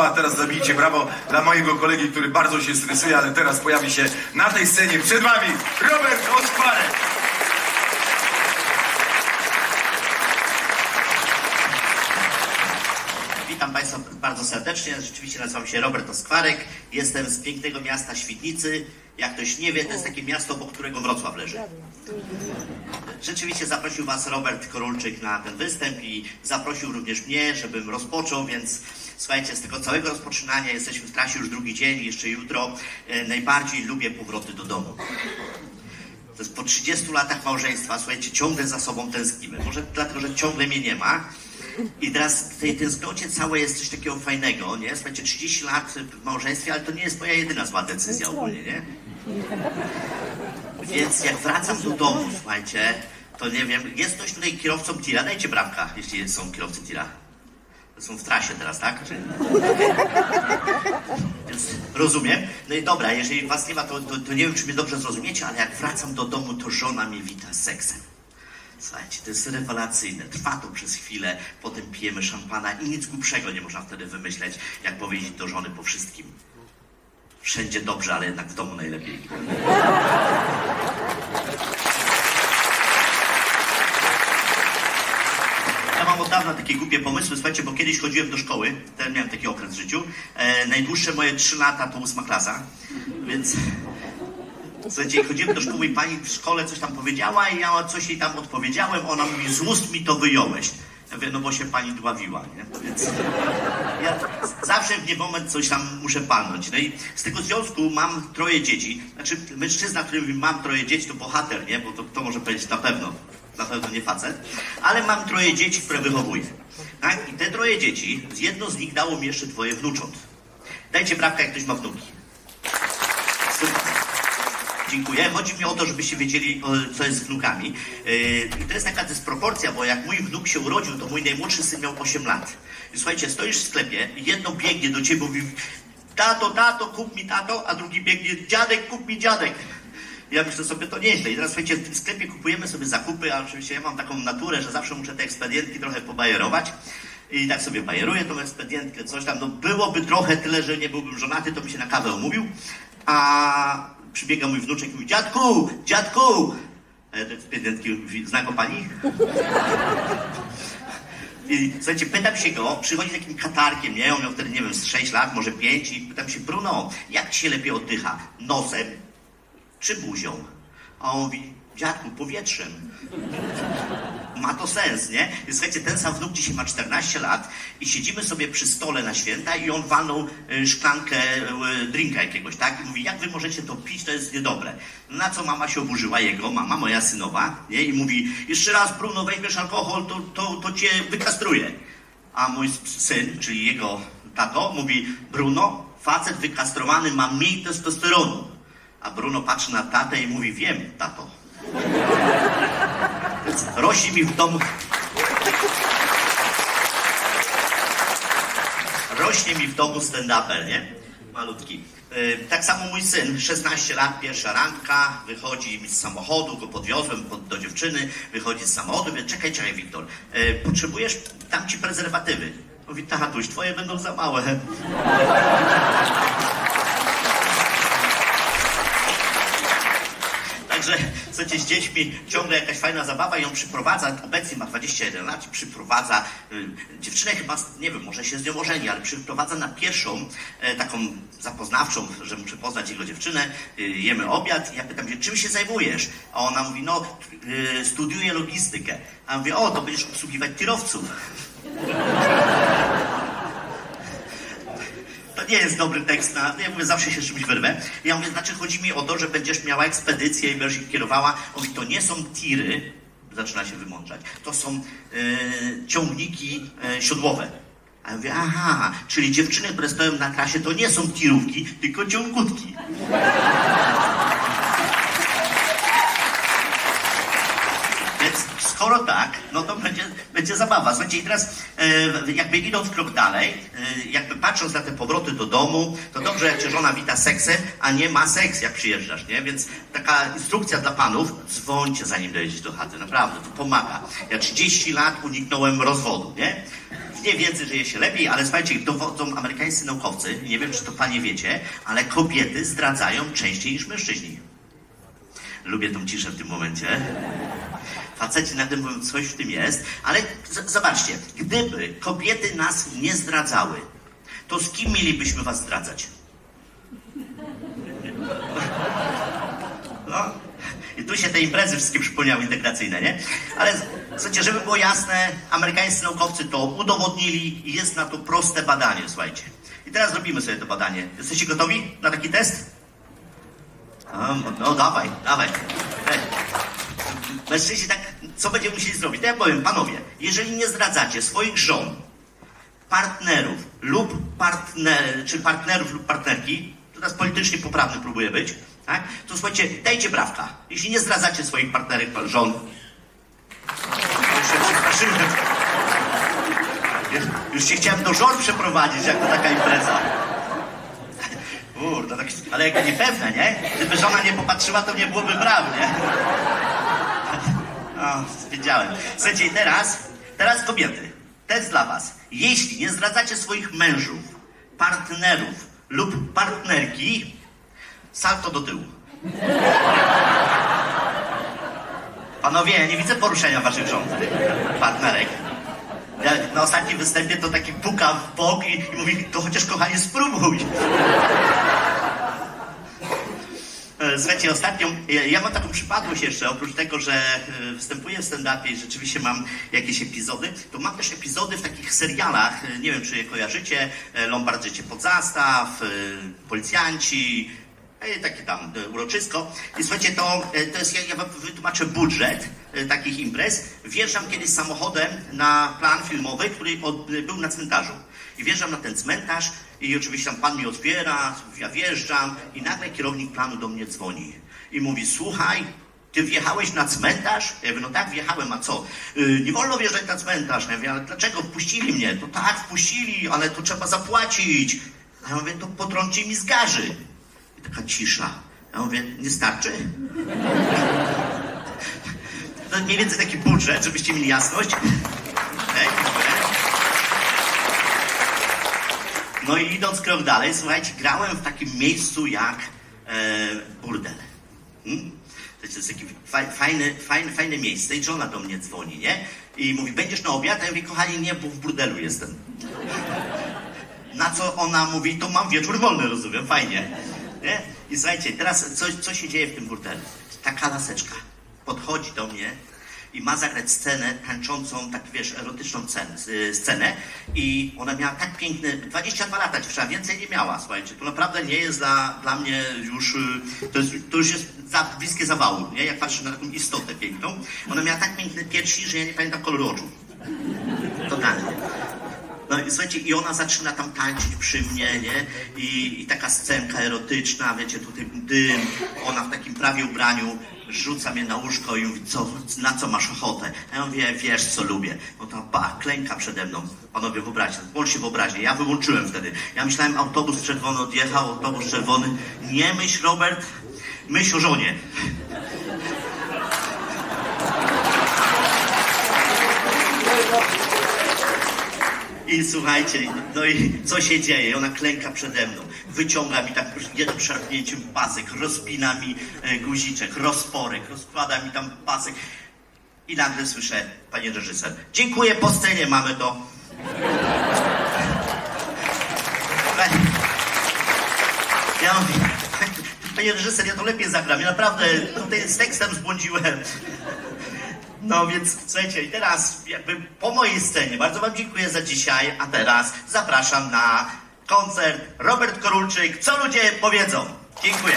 podoba. Teraz zabijcie brawo dla mojego kolegi, który bardzo się stresuje, ale teraz pojawi się na tej scenie przed wami Robert Oskwarek. Witam Państwa bardzo serdecznie. Rzeczywiście nazywam się Robert Oskwarek. Jestem z pięknego miasta Świdnicy. Jak ktoś nie wie, to jest takie miasto, po którego Wrocław leży. Rzeczywiście zaprosił Was Robert Korulczyk na ten występ i zaprosił również mnie, żebym rozpoczął, więc słuchajcie, z tego całego rozpoczynania jesteśmy w trasie już drugi dzień, jeszcze jutro. E, najbardziej lubię powroty do domu. To jest po 30 latach małżeństwa, słuchajcie, ciągle za sobą tęsknimy. Może dlatego, że ciągle mnie nie ma. I teraz w tej tęsknocie całe jest coś takiego fajnego, nie? Słuchajcie, 30 lat w małżeństwie, ale to nie jest moja jedyna zła decyzja ogólnie, nie? Więc jak wracam do domu, słuchajcie, to nie wiem, jest ktoś tutaj kierowcą tira? Dajcie bramka, jeśli są kierowcy tira. Są w trasie teraz, tak? Więc rozumiem. No i dobra, jeżeli was nie ma, to, to, to nie wiem, czy mnie dobrze zrozumiecie, ale jak wracam do domu, to żona mnie wita seksem. Słuchajcie, to jest rewelacyjne. Trwa to przez chwilę, potem pijemy szampana i nic głupszego nie można wtedy wymyśleć, jak powiedzieć do żony po wszystkim. Wszędzie dobrze, ale jednak w domu najlepiej. Mam od dawna takie głupie pomysły, słuchajcie, bo kiedyś chodziłem do szkoły, teraz miałem taki okres w życiu. E, najdłuższe moje 3 lata to ósma klasa, więc Słuchajcie, chodziłem do szkoły i pani w szkole coś tam powiedziała i ja coś jej tam odpowiedziałem, ona mówi, z ust mi to wyjąłeś. Ja mówię, no bo się pani dławiła, nie? Więc zawsze w nie moment coś tam muszę palnąć. No i z tego związku mam troje dzieci. Znaczy, mężczyzna, który mówi, mam troje dzieci, to bohater, nie? Bo to, to może powiedzieć na pewno. Na pewno nie facet. Ale mam troje dzieci, które wychowuję. Tak? I te troje dzieci, jedno z nich dało mi jeszcze dwoje wnucząt. Dajcie brawkę, jak ktoś ma wnuki. Dziękuję. Chodzi mi o to, żebyście wiedzieli, co jest z wnukami. Yy, I to jest taka dysproporcja, bo jak mój wnuk się urodził, to mój najmłodszy syn miał 8 lat. I słuchajcie, stoisz w sklepie jedno biegnie do ciebie, mówi tato, tato, kup mi tato, a drugi biegnie dziadek, kup mi dziadek. Ja myślę sobie, to nieźle. I teraz słuchajcie, w tym sklepie kupujemy sobie zakupy, a oczywiście ja mam taką naturę, że zawsze muszę te ekspedientki trochę pobajerować. I tak sobie bajeruję tą ekspedientkę, coś tam. No byłoby trochę tyle, że nie byłbym żonaty, to by się na kawę umówił. A przybiega mój wnuczek i mówi, dziadku, dziadku! A ja do ekspedientki mówi, zna go pani? I słuchajcie, pytam się go, przychodzi takim katarkiem, nie? On miał wtedy, nie wiem, z 6 lat, może 5 i pytam się, Bruno, jak ci się lepiej oddycha? Nosem czy buzią? A on mówi, dziadku, powietrzem. Ma to sens, nie? I słuchajcie, ten sam wnuk dzisiaj ma 14 lat i siedzimy sobie przy stole na święta i on walnął y, szklankę y, drinka jakiegoś, tak? I mówi, jak wy możecie to pić, to jest niedobre. Na co mama się oburzyła, jego mama, moja synowa, nie? I mówi, jeszcze raz Bruno, weźmiesz alkohol, to, to, to cię wykastruje. A mój syn, czyli jego tato, mówi, Bruno, facet wykastrowany ma mniej testosteronu. A Bruno patrzy na tatę i mówi, wiem, tato. Rośnie mi w domu. Rośnie mi w domu stand-uper, nie? Malutki. Yy, Tak samo mój syn, 16 lat, pierwsza randka, wychodzi z samochodu, go podwiozłem pod, do dziewczyny, wychodzi z samochodu, mówię, czekaj, czekaj, Wiktor, yy, potrzebujesz, dam ci prezerwatywy. Mówi, tatuś, twoje będą za małe. Także, słuchajcie, z dziećmi ciągle jakaś fajna zabawa on przyprowadza, obecnie ma 21 lat, przyprowadza y, dziewczynę chyba, nie wiem, może się z nią ożeni, ale przyprowadza na pierwszą e, taką zapoznawczą, że muszę jego dziewczynę, y, jemy obiad ja pytam się, czym się zajmujesz? A ona mówi, no, y, studiuję logistykę. A ja mówię, o, to będziesz obsługiwać tirowców. Nie jest dobry tekst na. Ja mówię, zawsze się czymś wyrwę. Ja mówię, znaczy chodzi mi o to, że będziesz miała ekspedycję i będziesz ich kierowała. On mówi, to nie są tiry, zaczyna się wymączać, to są e, ciągniki e, siodłowe. A ja mówię, aha, czyli dziewczyny, które stoją na trasie, to nie są tirówki, tylko ciągutki. Skoro tak, no to będzie, będzie zabawa. Słuchajcie, i teraz e, jakby idąc krok dalej, e, jakby patrząc na te powroty do domu, to dobrze jak żona wita seksem, a nie ma seks jak przyjeżdżasz, nie? Więc taka instrukcja dla panów, dzwońcie zanim dojedziecie do chaty, naprawdę, to pomaga. Ja 30 lat uniknąłem rozwodu, nie? w niewiedzy żyje się lepiej, ale słuchajcie, dowodzą amerykańscy naukowcy, nie wiem czy to panie wiecie, ale kobiety zdradzają częściej niż mężczyźni. Lubię tą ciszę w tym momencie. Faceci nagle mówią, coś w tym jest, ale zobaczcie, gdyby kobiety nas nie zdradzały, to z kim mielibyśmy was zdradzać? No. I tu się te imprezy wszystkie przypomniały integracyjne, nie? Ale słuchajcie, żeby było jasne, amerykańscy naukowcy to udowodnili i jest na to proste badanie, słuchajcie. I teraz robimy sobie to badanie. Jesteście gotowi na taki test? No, no dawaj, dawaj. Mężczyźni tak, co będziemy musieli zrobić? To ja powiem, panowie, jeżeli nie zdradzacie swoich żon, partnerów lub partner, czy partnerów lub partnerki, teraz politycznie poprawny próbuję być, tak? To słuchajcie, dajcie brawka. Jeśli nie zdradzacie swoich partnerek, żon, już się chciałem do żon przeprowadzić, jak to taka impreza. Kurde, tak, ale jaka niepewna, nie? Gdyby żona nie popatrzyła, to nie byłoby braw, nie? O, wiedziałem. Słuchajcie, teraz, teraz kobiety. Test dla was. Jeśli nie zdradzacie swoich mężów, partnerów lub partnerki, salto do tyłu. Panowie, ja nie widzę poruszenia waszych żon, partnerek. Ja na ostatnim występie to taki puka w bok i, i mówi, to chociaż kochanie spróbuj. Słuchajcie, ostatnio, ja, mam taką przypadłość jeszcze, oprócz tego, że e, występuję w stand-upie i rzeczywiście mam jakieś epizody, to mam też epizody w takich serialach, e, nie wiem czy je kojarzycie, e, Lombard Życie pod zastaw, Policjanci, takie tam uroczysko. I słuchajcie, to, to jest, ja, ja wam wytłumaczę budżet takich imprez. Wjeżdżam kiedyś samochodem na plan filmowy, który od, był na cmentarzu. I wjeżdżam na ten cmentarz i oczywiście tam pan mi otwiera, ja wjeżdżam i nagle kierownik planu do mnie dzwoni i mówi, słuchaj, ty wjechałeś na cmentarz? Ja mówię, no tak, wjechałem, a co? Yy, nie wolno wjeżdżać na cmentarz. Ja mówię, ale dlaczego? Wpuścili mnie. To tak, wpuścili, ale to trzeba zapłacić. A ja mówię, to potrąci mi z garzy. I taka cisza. Ja mówię, nie starczy? To mniej więcej taki budżet, żebyście mieli jasność. Okej, dobra. No i idąc krok dalej, słuchajcie, grałem w takim miejscu jak e, burdel. Hmm? To jest takie fa- fajne, fajne, fajne miejsce i żona do mnie dzwoni, nie? I mówi, będziesz na obiad? A ja mówię, kochani, nie, bo w burdelu jestem. Na co ona mówi, to mam wieczór wolny, rozumiem, fajnie. Nie? I słuchajcie, teraz co, co się dzieje w tym burdelu? Taka laseczka podchodzi do mnie i ma zagrać scenę tańczącą, tak wiesz, erotyczną scenę, i ona miała tak piękne, 22 lata dziewczyna, więcej nie miała, słuchajcie, to naprawdę nie jest dla, dla mnie już, y, to, jest, to już jest za bliskie zawału, nie? Jak patrzę na taką istotę piękną. Ona miała tak piękne piersi, że ja nie pamiętam koloru oczu. Totalnie. No i słuchajcie, i ona zaczyna tam tańczyć przy mnie, nie? I, I taka scenka erotyczna, wiecie, tutaj dym, ona w takim prawie ubraniu rzuca mnie na łóżko i mówi, co, na co masz ochotę? A ja mówię, wiesz co lubię. No to ba, klęka przede mną. Panowie, wyobraźcie, włączcie wyobraźnię. Ja wyłączyłem wtedy. Ja myślałem, autobus czerwony odjechał, autobus czerwony. Nie myśl, Robert, myśl o żonie. I słuchajcie, no i co się dzieje? Ona klęka przede mną, wyciąga mi tak jednym szarpnięciem pasek, rozpina mi e, guziczek, rozporek, rozkłada mi tam pasek. I nagle słyszę, panie reżyser, dziękuję, po scenie mamy to. Ja mówię, panie reżyser, ja to lepiej zagram, ja naprawdę tutaj z tekstem zbłądziłem. No więc słuchajcie, i teraz jakby po mojej scenie bardzo Wam dziękuję za dzisiaj, a teraz zapraszam na koncert Robert Korulczyk. Co ludzie powiedzą? Dziękuję.